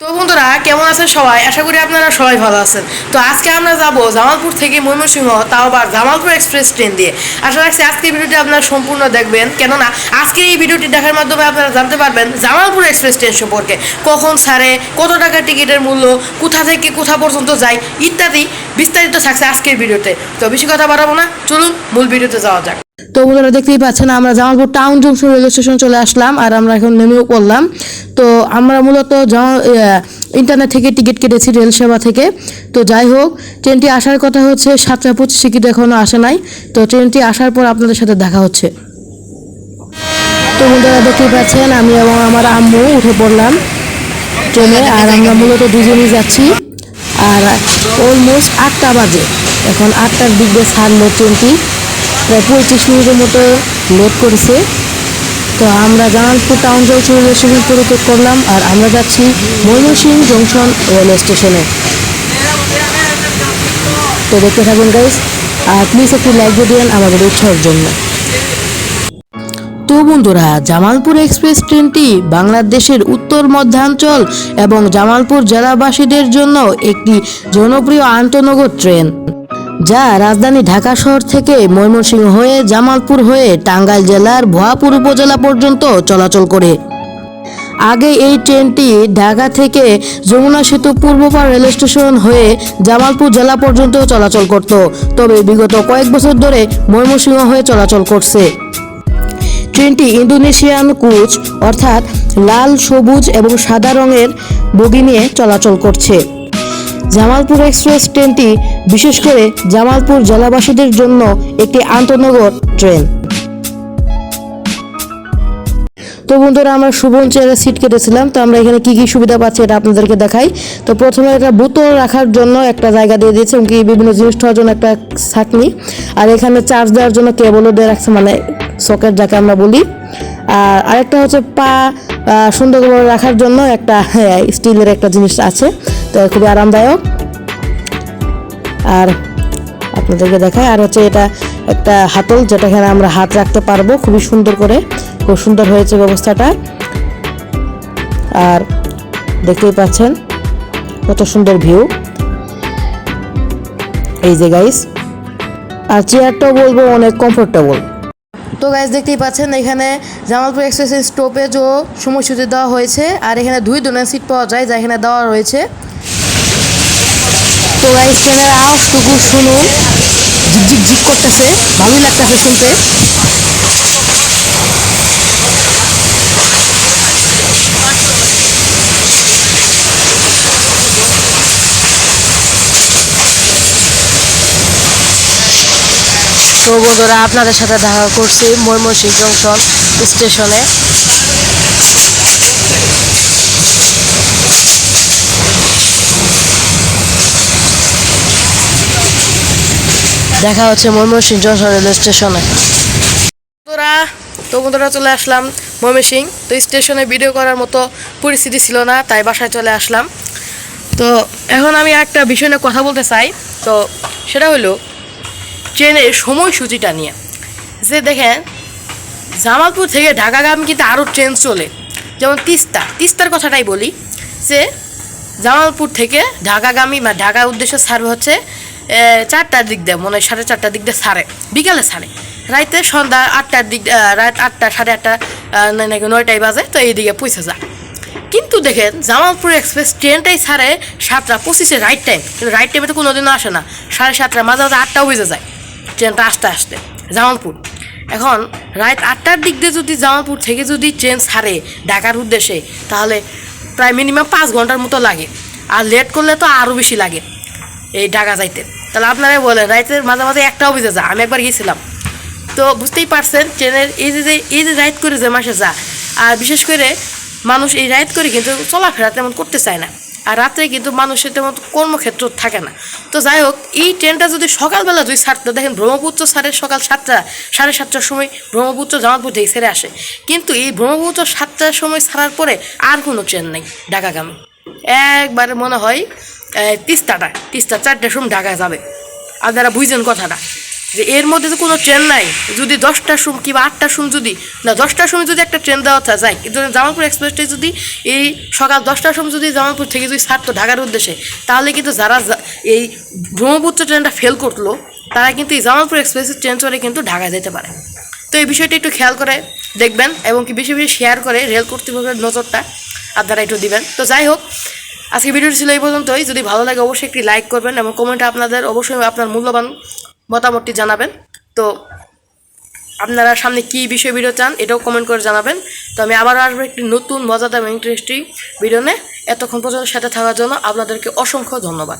তো বন্ধুরা, কেমন আছেন সবাই? আশা করি আপনারা সবাই ভালো আছেন। তো আজকে আমরা যাব জামালপুর থেকে ময়মনসিংহ, তাও আবার জামালপুর এক্সপ্রেস ট্রেন দিয়ে। আশা রাখছি আজকের ভিডিওটি আপনারা সম্পূর্ণ দেখবেন। কেননা, আজকে এই ভিডিওটি দেখার মাধ্যমে আপনারা জানতে পারবেন জামালপুর এক্সপ্রেস ট্রেন সম্পর্কে। কখন ছাড়ে, কত টাকা টিকিটের মূল্য, কোথা থেকে কোথা পর্যন্ত যায়, ইত্যাদি বিস্তারিত থাকছে আজকের ভিডিওতে। তো বেশি কথা বাড়াবো না, চলুন মূল ভিডিওতে যাওয়া যাক। তো বন্ধুরা দেখতেই পাচ্ছেন, আমরা Jamalpur town junction railway station চলে আসলাম আর আমরা এখন নেমেও পড়লাম। তো আমরা মূলত ইন্টারনেট থেকে টিকিট কেটেছি রেল সেবা থেকে। তো যাই হোক ট্রেনটি আসার কথা হচ্ছে, সাতটা পঁচিশ টিকিট এখনও আসে নাই। তো ট্রেনটি আসার পর আপনাদের সাথে দেখা হচ্ছে। তো বন্ধুরা দেখতেই পাচ্ছেন, আমি এবং আমার আম্মু উঠে পড়লাম ট্রেনে আর আমরা মূলত দুজনেই যাচ্ছি। আর অলমোস্ট আটটা বাজে। এখন আটটার দিক দিয়ে ছাড়লো ট্রেনটি প্রায় পঁয়ত্রিশ মিনিটের মতো লেট করেছে। তো আমরা Jamalpur town junction railway station পরিত্যাগ করলাম আর আমরা যাচ্ছি ময়মনসিংহ জংশন রেলওয়ে স্টেশনে তো দেখতে থাকুন গাইস আর প্লিজ একটু লাইক দিয়ে আমাদের উৎসাহের জন্য। তো বন্ধুরা, জামালপুর এক্সপ্রেস ট্রেনটি বাংলাদেশের উত্তর মধ্যাঞ্চল এবং জামালপুর জেলাবাসীদের জন্য একটি জনপ্রিয় আন্তনগর ট্রেন। যা রাজধানী ঢাকা শহর থেকে ময়মনসিংহ হয়ে জামালপুর হয়ে টাঙ্গাইল জেলার ভুয়াপুর উপজেলা পর্যন্ত চলাচল করে। আগে এই ট্রেনটি ঢাকা থেকে যমুনা সেতু পূর্বপাড় রেল স্টেশন হয়ে জামালপুর জেলা পর্যন্ত চলাচল করত, তবে বিগত কয়েক বছর ধরে ময়মনসিংহ হয়ে চলাচল করছে। ট্রেনটি ইন্দোনেশিয়ান কোচ, অর্থাৎ লাল, সবুজ এবং সাদা রঙের বগি নিয়ে চলাচল করছে। জামালপুর এক্সপ্রেস ট্রেনটি বিশেষ করে জামালপুর জেলাবাসীদের জন্য একটি আন্তনগর ট্রেন। তো বন্ধুরা আমরা সুবন চেয়ারে সিট কেটেছিলাম। তো আমরা এখানে কি কি সুবিধা পাচ্ছি এটা আপনাদেরকে দেখাই। তো প্রথমে একটা বোতল রাখার জন্য একটা জায়গা দিয়ে দিয়েছে কি বিভিন্ন জিনিস খাওয়ার জন্য একটা ছাকনি। আর এখানে চার্জ দেওয়ার জন্য কেবলও দিয়ে রাখছে মানে সকেট যাকে আমরা বলি। আর আরেকটা হচ্ছে পা সুন্দর করে রাখার জন্য একটা হ্যাঁ, স্টিলের একটা জিনিস আছে। তো খুবই আরামদায়ক। আর আপনাদেরকে দেখায় আর হচ্ছে এটা একটা হাতল যেটা এখানে আমরা হাত রাখতে পারব খুবই সুন্দর করে, খুব সুন্দর হয়েছে ব্যবস্থাটা। আর দেখতেই পাচ্ছেন কত সুন্দর ভিউ। এই যে গাইস আর চেয়ারটাও বলব অনেক কমফোর্টেবল তো গাইজ দেখতেই পাচ্ছেন, এখানে জামালপুর এক্সপ্রেসের ও সময়সূচি দেওয়া হয়েছে, আর এখানে দুই ধরনের সিট পাওয়া যায়, যা এখানে দেওয়া রয়েছে। তো গাইজ ট্রেনের আওয়াজটুকু শুনুন। ঝিকঝিক ঝিক করতেছে, ভালোই লাগতেছে শুনতে। তো বন্ধুরা, আপনাদের সাথে দেখা করছি ময়মনসিংহ জংশন স্টেশনে। দেখা হচ্ছে ময়মনসিংহ জংশন রেলওয়ে স্টেশনে। বন্ধুরা, তো বন্ধুরা চলে আসলাম ময়মনসিং তো স্টেশনে ভিডিও করার মতো পরিস্থিতি ছিল না, তাই বাসায় চলে আসলাম। তো এখন আমি একটা বিষয় কথা বলতে চাই। তো সেটা হলো ট্রেনের সময়সূচিটা নিয়ে। যে দেখেন, জামালপুর থেকে ঢাকাগামী কিন্তু আরও ট্রেন চলে। যেমন তিস্তা, তিস্তার কথাটাই বলি যে, জামালপুর থেকে ঢাকাগামী বা ঢাকার উদ্দেশ্যে ছাড়বে হচ্ছে চারটার দিক দিয়ে, মনে হয় সাড়ে চারটার দিক দিয়ে ছাড়ে, বিকালে ছাড়ে। রাইতে সন্ধ্যা আটটার দিক রাত আটটা, সাড়ে আটটা নাকি নয়টায় বাজে, তো এইদিকে পৌঁছে যায়। কিন্তু দেখেন, জামালপুর এক্সপ্রেস ট্রেনটাই ছাড়ে সাতটা পঁচিশে রাইট টাইম। কিন্তু রাইট টাইমে তো কোনো দিনও আসে না। সাড়ে সাতটা মাঝে মাঝে আটটাও বেজে যায়। ট্রেনটা আসতে আসতে, জামালপুর। এখন রাত আটটার দিক দিয়ে যদি জামালপুর থেকে যদি ট্রেন ছাড়ে ঢাকার উদ্দেশ্যে, তাহলে প্রায় মিনিমাম পাঁচ ঘণ্টার মতো লাগে। আর লেট করলে তো আরও বেশি লাগে এই ঢাকা যাইতে। তাহলে আপনারাই বলেন, রাইতের মাঝে মাঝে একটাও বেজে যা, আমি একবার গিয়েছিলাম তো বুঝতেই পারছেন, ট্রেনের এই যে এই যে রাইড করে যে মাসে যা, আর বিশেষ করে মানুষ এই রাইড করে কিন্তু চলাফেরা তেমন করতে চায় না। আর রাত্রে কিন্তু মানুষের তেমন কর্মক্ষেত্র থাকে না। তো যাই হোক, এই ট্রেনটা যদি সকালবেলা যদি ছাড়তে দেখেন ব্রহ্মপুত্র ছাড়ে সকাল সাতটা, সাড়ে সাতটার সময় ব্রহ্মপুত্র জামালপুর থেকে ছেড়ে আসে। কিন্তু এই ব্রহ্মপুত্র সাতটার সময় ছাড়ার পরে আর কোনো ট্রেন নেই ঢাকাগামী। একবারে মনে হয় তিস্তাটা, তিস্তা, চারটার সময় ঢাকা যাবে। আর আপনারা বুঝছেন কথাটা যে এর মধ্যে তো কোনো ট্রেন নাই। যদি দশটার সময় কিংবা আটটার সময় যদি না দশটার সময় যদি একটা ট্রেন দেওয়া যায় কিন্তু জামালপুর এক্সপ্রেসটা যদি এই সকাল দশটার সময় যদি জামালপুর থেকে যদি ছাড়তো ঢাকার উদ্দেশ্যে, তাহলে কিন্তু যারা এই ব্রহ্মপুত্র ট্রেনটা ফেল করল, তারা কিন্তু এই জামালপুর এক্সপ্রেসের ট্রেন চড়ে কিন্তু ঢাকা যেতে পারে। তো এই বিষয়টা একটু খেয়াল করে দেখবেন এবং কি বেশি বেশি শেয়ার করে রেল কর্তৃপক্ষের নজরটা আপনারা একটু দিবেন। তো যাই হোক, আজকে ভিডিওটি ছিল এই পর্যন্তই। যদি ভালো লাগে অবশ্যই একটি লাইক করবেন এবং কমেন্টে আপনাদের অবশ্যই আপনার মূল্যবান মতামতটি জানাবেন। তো আপনারা সামনে কী বিষয় ভিডিও চান এটাও কমেন্ট করে জানাবেন। তো আমি আবার আসব একটি নতুন মজাদার ইন্টারেস্টিং ভিডিও নিয়ে। এতক্ষণ পর্যন্ত সাথে থাকার জন্য আপনাদেরকে অসংখ্য ধন্যবাদ।